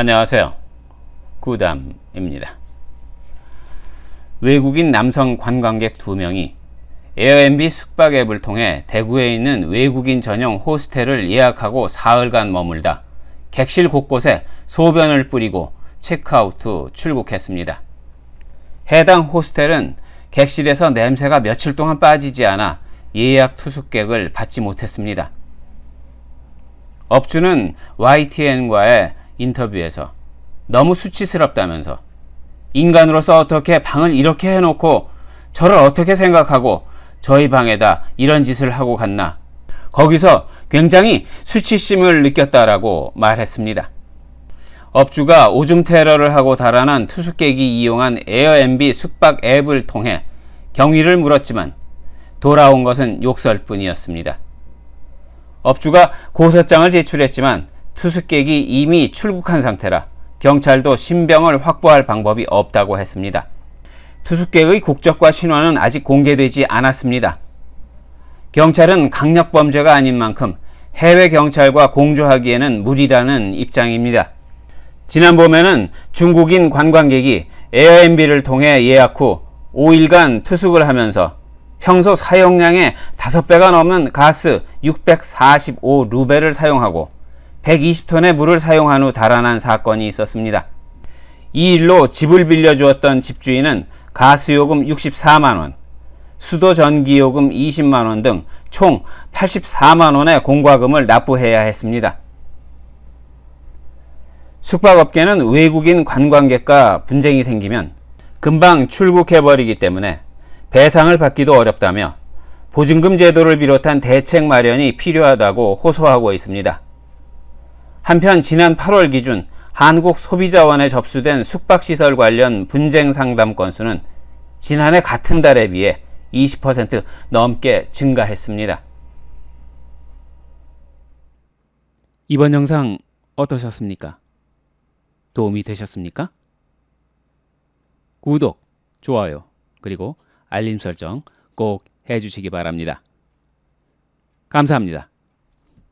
안녕하세요. 구담입니다. 외국인 남성 관광객 2명이 에어앤비 숙박 앱을 통해 대구에 있는 외국인 전용 호스텔을 예약하고 사흘간 머물다 객실 곳곳에 소변을 뿌리고 체크아웃 후 출국했습니다. 해당 호스텔은 객실에서 냄새가 며칠 동안 빠지지 않아 예약 투숙객을 받지 못했습니다. 업주는 YTN과의 인터뷰에서 너무 수치스럽다면서 인간으로서 어떻게 방을 이렇게 해놓고 저를 어떻게 생각하고 저희 방에다 이런 짓을 하고 갔나 거기서 굉장히 수치심을 느꼈다라고 말했습니다. 업주가 오줌 테러를 하고 달아난 투숙객이 이용한 에어앤비 숙박 앱을 통해 경위를 물었지만 돌아온 것은 욕설뿐이었습니다. 업주가 고소장을 제출했지만 투숙객이 이미 출국한 상태라 경찰도 신병을 확보할 방법이 없다고 했습니다. 투숙객의 국적과 신원은 아직 공개되지 않았습니다. 경찰은 강력 범죄가 아닌 만큼 해외 경찰과 공조하기에는 무리라는 입장입니다. 지난 봄에는 중국인 관광객이 에어앤비를 통해 예약 후 5일간 투숙을 하면서 평소 사용량의 5배가 넘는 가스 645루베를 사용하고 120톤의 물을 사용한 후 달아난 사건이 있었습니다. 이 일로 집을 빌려주었던 집주인은 가스요금 64만원, 수도 전기요금 20만원 등 총 84만원의 공과금을 납부해야 했습니다. 숙박업계는 외국인 관광객과 분쟁이 생기면 금방 출국해버리기 때문에 배상을 받기도 어렵다며 보증금 제도를 비롯한 대책 마련이 필요하다고 호소하고 있습니다. 한편 지난 8월 기준 한국 소비자원에 접수된 숙박시설 관련 분쟁 상담 건수는 지난해 같은 달에 비해 20% 넘게 증가했습니다. 이번 영상 어떠셨습니까? 도움이 되셨습니까? 구독, 좋아요, 그리고 알림 설정 꼭 해주시기 바랍니다. 감사합니다.